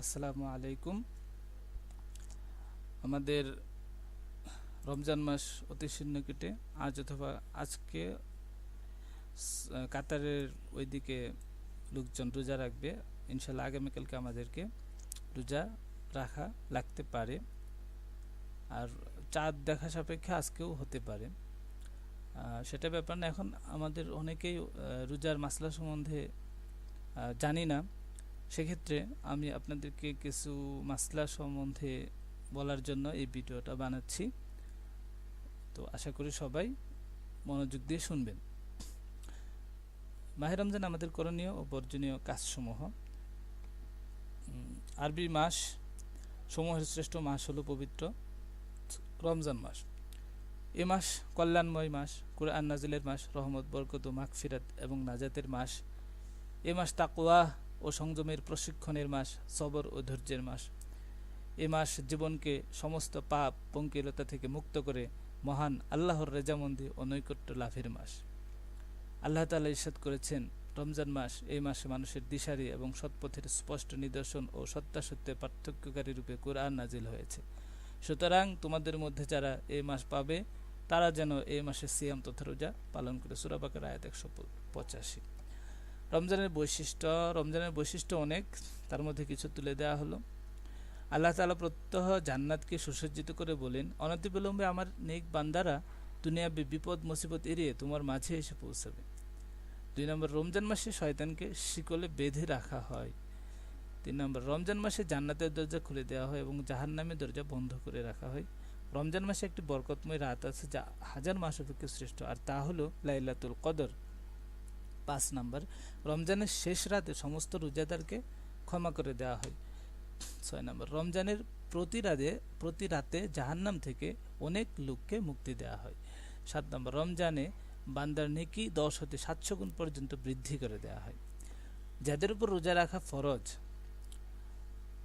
আসসালামু আলাইকুম। আমাদের রমজান মাস অতি শীঘ্র কেটে আজ অথবা আজকে কাতারের ওইদিকে লোকজন রোজা রাখবে। ইনশাল্লাহ আগামীকালকে আমাদেরকে রোজা রাখা লাগতে পারে। আর চাঁদ দেখা সাপেক্ষে আজকেও হতে পারে। সেটা ব্যাপার না, এখন আমাদের অনেকেই রোজার মাসলা সম্বন্ধে জানি না। সেক্ষেত্রে আমি আপনাদেরকে কিছু মাসলা সম্বন্ধে বলার জন্য এই ভিডিওটা বানাচ্ছি। তো আশা করি সবাই মনোযোগ দিয়ে শুনবেন। মাহে রমজান আমাদের করণীয় ও বর্জনীয় কাজসমূহ। আরবি মাস সমূহের শ্রেষ্ঠ মাস হলো পবিত্র রমজান মাস। এ মাস কল্যাণময় মাস, কুরআন নাজিলের মাস, রহমত, বরকত ও মাগফিরাত এবং নাজাতের মাস। এ মাস তাকওয়া ও সংযমের প্রশিক্ষণের মাস, সবর ও ধৈর্যের মাস। এ মাস জীবনকে সমস্ত পাপ, পঙ্কিলতা থেকে মুক্ত করে মহান আল্লাহর রেজামন্দি ও নৈকট্য লাভের মাস। আল্লাহ তাআলা ইরশাদ করেছেন, রমজান মাস এই মাসে মানুষের দিশারি এবং সৎপথের স্পষ্ট নিদর্শন ও সত্যাসত্যের পার্থক্যকারী রূপে কোরআন নাজিল হয়েছে। সুতরাং তোমাদের মধ্যে যারা এই মাস পাবে, তারা যেন এই মাসে সিয়াম তথা রোজা পালন করে। সুরাবাকের আয়াত একশো পঁচাশি। রমজানের বৈশিষ্ট্য রমজানের বৈশিষ্ট্য অনেক, তার মধ্যে কিছু তুলে দেওয়া হলো। আল্লাহ তাআলা প্রত্যহ জান্নাতকে সুসজ্জিত করে বলেন অনতিবিলম্বে আমার নেক বান্দারা দুনিয়াবে বিপদ, মুসিবত এড়িয়ে তোমার মাঝে এসে পৌঁছাবে। দুই নম্বর, রমজান মাসে শয়তানকে শিকলে বেঁধে রাখা হয়। তিন নম্বর, রমজান মাসে জান্নাতের দরজা খুলে দেওয়া হয় এবং জাহান্নামের দরজা বন্ধ করে রাখা হয়। রমজান মাসে একটি বরকতময় রাত আছে যা হাজার মাস অপেক্ষা শ্রেষ্ঠ। আর তা হলো লাইলাতুল কদর। পাঁচ নাম্বার। রমজানের শেষ রাতে সমস্ত রোজাদারকে ক্ষমা করে দেওয়া হয়। ছয় নম্বর, রমজানের প্রতি রাতে প্রতি রাতে জাহান্নাম থেকে অনেক লোককে মুক্তি দেওয়া হয়। সাত নম্বর, রমজানে বান্দার নেকি দশ হতে সাতশো গুণ পর্যন্ত বৃদ্ধি করে দেওয়া হয়। যাদের উপর রোজা রাখা ফরজ,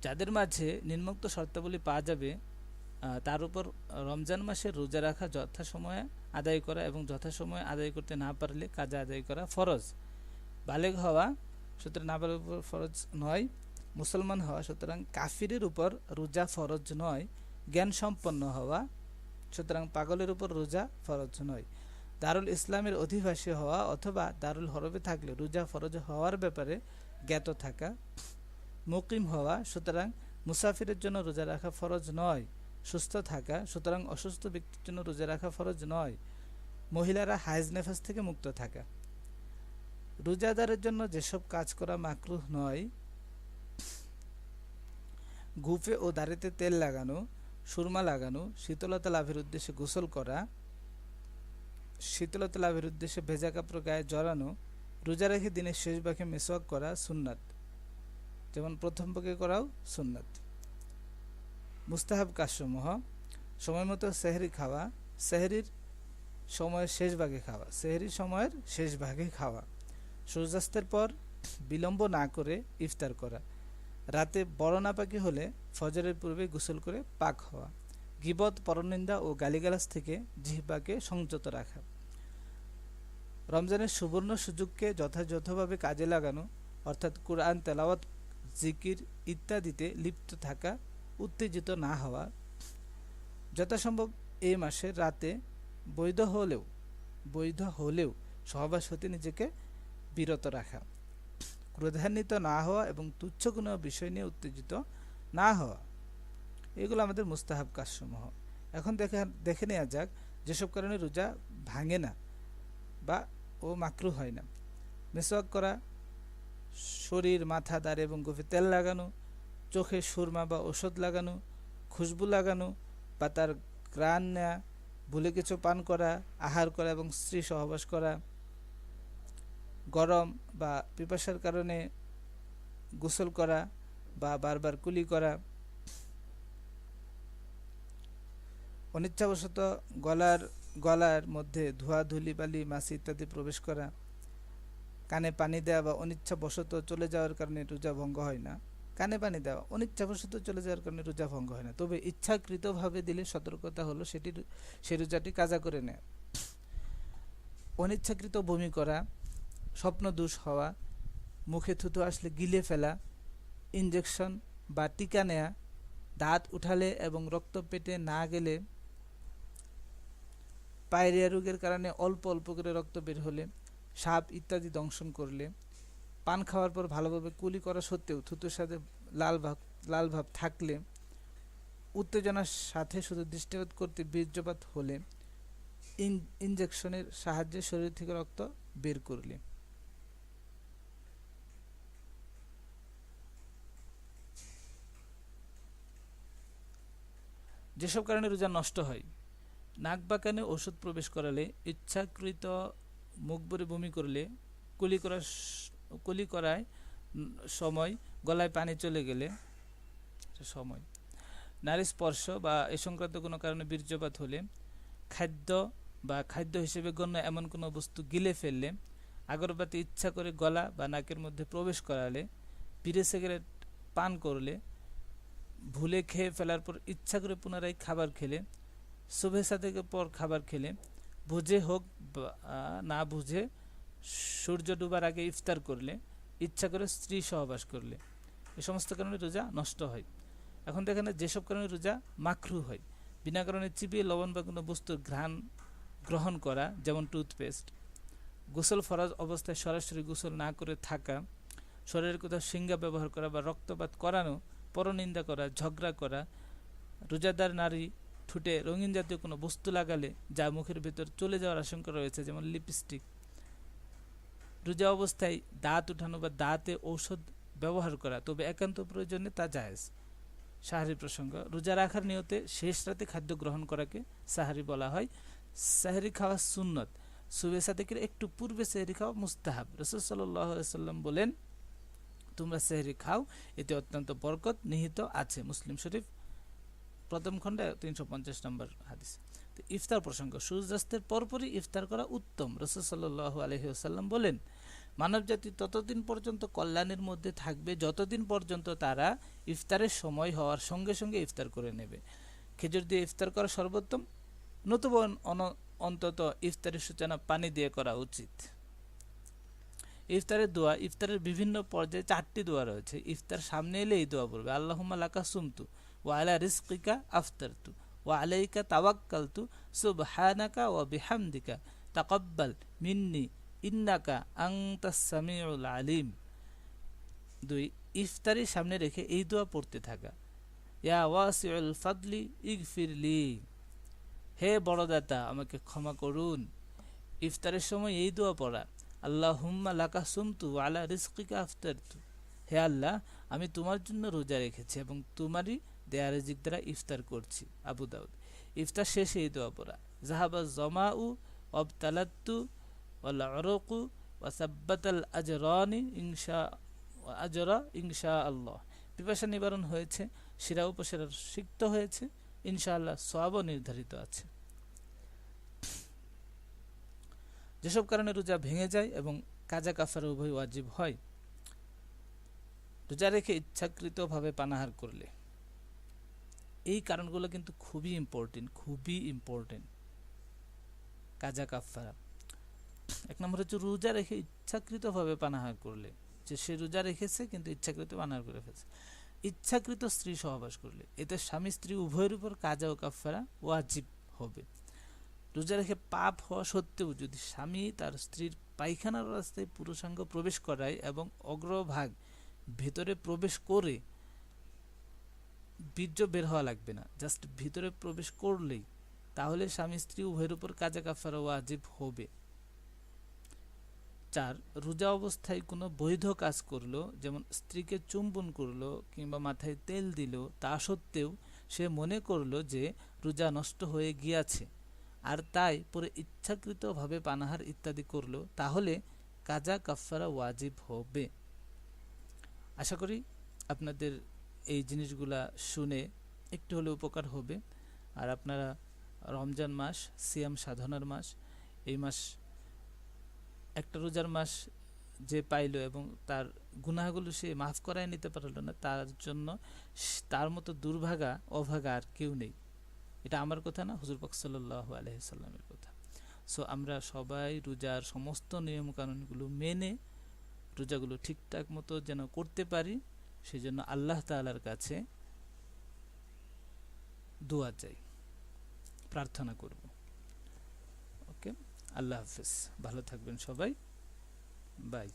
যাদের মাঝে নিম্নোক্ত শর্তাবলী পাওয়া যাবে তার উপর রমজান মাসে রোজা রাখা যথাসময়ে আদায় করা এবং যথাসময়ে আদায় করতে না পারলে কাজা আদায় করা ফরজ। বালেগ হওয়া সুতরাং না বালেগ উপর ফরজ নয়, মুসলমান হওয়া সুতরাং কাফিরের উপর রোজা ফরজ নয় জ্ঞান সম্পন্ন হওয়া সুতরাং পাগলের উপর রোজা ফরজ নয়। দারুল ইসলামের অধিবাসী হওয়া অথবা দারুল হরবে থাকলে রোজা ফরজ হওয়ার ব্যাপারে জ্ঞাত থাকা মুকিম হওয়া সুতরাং মুসাফিরের জন্য রোজা রাখা ফরজ নয়। সুস্থ থাকা, সুতরাং অসুস্থ ব্যক্তির জন্য রোজা রাখা ফরজ নয়। মহিলারা হাইজ নেফাস থেকে মুক্ত থাকা। রোজাদারের জন্য যেসব কাজ করা মাকরুহ নয় গুফে ও দাড়িতে তেল লাগানো, সুরমা লাগানো, শীতলতা লাভের উদ্দেশ্যে গোসল করা, শীতলতা লাভের উদ্দেশ্যে ভেজা কাপড় গায়ে জড়ানো, রোজা রেখে দিনের শেষ ভাগে মেসওয়াক করা সুন্নাত। যেমন প্রথম ভাগে করাও সুন্নাত। মুস্তাহাব কাজসমূহ সময় মতো সেহরি খাওয়া, সেহরির সময়ের শেষ ভাগে খাওয়া, সেহরির সময়ের শেষ ভাগে খাওয়া, সূর্যাস্তের পর বিলম্ব না করে ইফতার করা, রাতে বড় নাপাকি হলে ফজরের পূর্বে গোসল করে পাক হওয়া, গিবত, পরনিন্দা ও গালিগালাস থেকে জিহ্বাকে সংযত রাখা, রমজানের সুবর্ণ সুযোগকে যথাযথভাবে কাজে লাগানো, অর্থাৎ কোরআন, তেলাওয়াত, জিকির ইত্যাদিতে লিপ্ত থাকা উত্তেজিত না হওয়া যথাসম্ভব এই মাসে রাতে বৈধ হলেও বৈধ হলেও সহবাস হতে নিজেকে বিরত রাখা, ক্রোধান্বিত না হওয়া এবং তুচ্ছ কোনো বিষয় নিয়ে উত্তেজিত না হওয়া। এগুলো আমাদের মুস্তাহাব কাজসমূহ। এখন দেখে দেখে নেওয়া যাক যেসব কারণে রোজা ভাঙে না বা ও মাকরু হয় না। মেসওয়াক করা, শরীর, মাথা, দাঁড় এবং গভীর তেল লাগানো চোখে সুরমা বা ওষুধ লাগানো, খুশবু লাগানো বা তার গ্রাণ নেওয়া ভুলে কিছু পান করা, আহার করা এবং স্ত্রী সহবাস করা, গরম বা পিপাসার কারণে গোসল করা বা বারবার কুলি করা, অনিচ্ছাবশত গলার গলার মধ্যে ধোয়া, ধুলি, বালি, মাছি ইত্যাদি প্রবেশ করা, কানে পানি দেওয়া বা অনিচ্ছাবশত চলে যাওয়ার কারণে রোজা ভঙ্গ হয় না। কানে পানি দেওয়া। অনিচ্ছাবশত চলে যাওয়ার কারণে রোজা ভঙ্গ হয় না। তবে ইচ্ছাকৃতভাবে দিলে সতর্কতা হলো সেটি সে রোজাটি কাজা করে নেয়। অনিচ্ছাকৃত বমি করা স্বপ্ন দোষ হওয়া, মুখে থুতু আসলে গিলে ফেলা, ইনজেকশন বা টিকা নেয়া, দাঁত উঠালে এবং রক্ত পেটে না গেলে পায়রিয়া রোগের কারণে অল্প অল্প করে রক্ত বের হলে, সাপ ইত্যাদি দংশন করলে পান খাওয়ার পর ভালোভাবে কুলি করা সত্ত্বেও থুতুর সাথে লাল ভাব লাল ভাব থাকলে উত্তেজনার সাথে শুধু দৃষ্টিপাত করতে বীর্যপাত হলে ইনজেকশনের সাহায্যে শরীর থেকে রক্ত বের করলে। যেসব কারণে রোজা নষ্ট হয়, নাক বা কানে ওষুধ প্রবেশ করালে ইচ্ছাকৃত মুখ বমি করলে কুলি করার কুলি করায় সময়, গলায় পানি চলে গেলে সময়। নারী স্পর্শ বা এ সংক্রান্ত কোনো কারণে বীর্যপাত হলে খাদ্য বা খাদ্য হিসেবে গণ্য এমন কোনো বস্তু গিলে ফেললে, আগরবাতি ইচ্ছা করে গলা বা নাকের মধ্যে প্রবেশ করালে পিড়ে সিগারেট পান করলে, ভুলে খেয়ে ফেলার পর ইচ্ছা করে পুনরায় খাবার খেলে, শুভেচ্ছা থেকে পর খাবার খেলে, বুঝে হোক না বুঝে সূর্য ডুবার আগে ইফতার করলে, ইচ্ছা করে স্ত্রী সহবাস করলে। এ সমস্ত কারণে রোজা নষ্ট হয়। এখন দেখেন যেসব কারণে রোজা মাখরু হয়, বিনা কারণে চিবিয়ে লবণ বা কোনো বস্তুর ঘ্রাণ গ্রহণ করা, যেমন টুথপেস্ট। গোসল ফরাজ অবস্থায় সরাসরি গোসল না করে থাকা, শরীরের কোথাও সিঙ্গা ব্যবহার করা বা রক্তপাত করানো, পরনিন্দা করা, ঝগড়া করা, রোজাদার নারী ঠুটে রঙিন জাতীয় কোনো বস্তু লাগালে যা মুখের ভেতর চলে যাওয়ার আশঙ্কা রয়েছে, যেমন লিপস্টিক। রোজা অবস্থায় দাঁত উঠানো বা দাঁতে ঔষধ ব্যবহার করা, তবে একান্ত প্রয়োজনে তা জায়েজ। সাহারি প্রসঙ্গ, রোজা রাখার নিয়তে শেষ রাতে খাদ্য গ্রহণ করাকে সাহারি বলা হয়। সাহারি খাওয়া সুন্নত। সুবেসা থেকে একটু পূর্বে সেহরি খাওয়া মুস্তাহাব। রসুল সাল্লাম বলেন, তোমরা সেহরি খাও, এতে অত্যন্ত বরকত নিহিত আছে। মুসলিম শরীফ, প্রথম খণ্ডে তিনশো পঞ্চাশ নম্বর হাদিস। তো ইফতার প্রসঙ্গ, সূর্যাস্তের পরপরই ইফতার করা উত্তম। রসুল সাল্লাহ আলহিহাসাল্লাম বলেন মানবজাতি ততদিন পর্যন্ত কল্যাণের মধ্যে থাকবে, যতদিন পর্যন্ত তারা ইফতারের সময় হওয়ার সঙ্গে সঙ্গে ইফতার করে নেবে। খেজুর দিয়ে ইফতার করা সর্বোত্তম। নতুন অন্তত ইফতারের সূচনা পানি দিয়ে করা উচিত। ইফতারের দোয়া, ইফতারের বিভিন্ন পর্যায়ে চারটি দোয়া রয়েছে। ইফতার সামনে এলে এই দোয়া পড়বে, আল্লাহম্মা লাকা সুমতু আলা রিজকিকা আফতারতু ওয়া আলাইকা তাওয়াক্কালতু সুবহানাকা ওয়া বিহামদিকা তাকাব্বাল মিন্নি ইন্নাকা আংতাস সামিউল আলিম। দুই ইফতারি সামনে রেখে এই দোয়া পড়তে থাকা। ইয়া ওয়াসিউল ফাদলি ইগফিরলি হে বড়দাতা, আমাকে ক্ষমা করুন। ইফতারের সময় এই দোয়া পড়া আল্লাহ হুম্মা লাকা সুমতু আলা রিস্কিকা আফতারতু। হে আল্লাহ, আমি তোমার জন্য রোজা রেখেছি এবং তোমারই দেয়া রেজিক দ্বারা ইফতার করছি। আবু দাউদ। ইফতার শেষে এই দোয়া পড়া, জাহাবা জমা উ অবতালাত্তু ওয়ালা ওয়াসাব্বাতাল আজরানি ইনশা আজরা আল্লাহ পিপাসা নিবারণ হয়েছে, শিরা উপসেরা সিক্ত হয়েছে, ইনশাআল্লাহ সবও নির্ধারিত আছে। যেসব কারণে রোজা ভেঙে যায় এবং কাজা কাফার উভয় ওয়াজিব হয়, রোজা রেখে ইচ্ছাকৃতভাবে পানাহার করলে। এই কারণগুলো কিন্তু খুবই ইম্পর্টেন্ট খুবই ইম্পর্টেন্ট কাজা কাফারা। এক নম্বর হচ্ছে রোজা রেখে ইচ্ছাকৃতভাবে পানাহার করলে। যে সে রোজা রেখেছে, কিন্তু ইচ্ছাকৃত পানাহার করে ফেলছে। ইচ্ছাকৃত স্ত্রী সহবাস করলে। এতে স্বামী স্ত্রী উভয়ের উপর কাজা ও কাফারা ওয়াজিব হবে। রোজা রেখে পাপ হওয়া সত্ত্বেও যদি স্বামী তার স্ত্রীর পায়খানার রাস্তায় পুরুষাঙ্গ প্রবেশ করায় এবং অগ্রভাগ ভেতরে প্রবেশ করে, বীর্য বের হওয়া লাগবে না। জাস্ট ভিতরে প্রবেশ করলেই তাহলে স্বামী স্ত্রী উভয়ের উপর কাজা কাফারা ওয়াজিব হবে। চার, রোজা অবস্থায় কোনো বৈধ কাজ করল, যেমন স্ত্রীকে চুম্বন করল কিংবা মাথায় তেল দিল, তা সত্ত্বেও সে মনে করল যে রোজা নষ্ট হয়ে গিয়াছে। আর তাই পরে ইচ্ছাকৃতভাবে পানাহার ইত্যাদি করল, তাহলে কাজা কাফারা ওয়াজিব হবে। আশা করি আপনাদের এই জিনিসগুলা শুনে একটু হলে উপকার হবে। আর আপনারা রমজান মাস, সিয়াম সাধনার মাস, এই মাস একটা রোজার মাস যে পাইল এবং তার গুনাহগুলো সে মাফ করাই নিতে পারল না, তার জন্য তার মতো দুর্ভাগা, অভাগা আর কেউ নেই। এটা আমার কথা না, হুজুর পাক সাল্লাহ আলহিসাল্লামের কথা। সো আমরা সবাই রোজার সমস্ত নিয়মকানুনগুলো মেনে রোজাগুলো ঠিকঠাক মতো যেন করতে পারি সেই জন্য আল্লাহ তালার কাছে দোয়া চাই, প্রার্থনা করব। আল্লাহ হাফিজ। ভালো থাকবেন সবাই। বাই।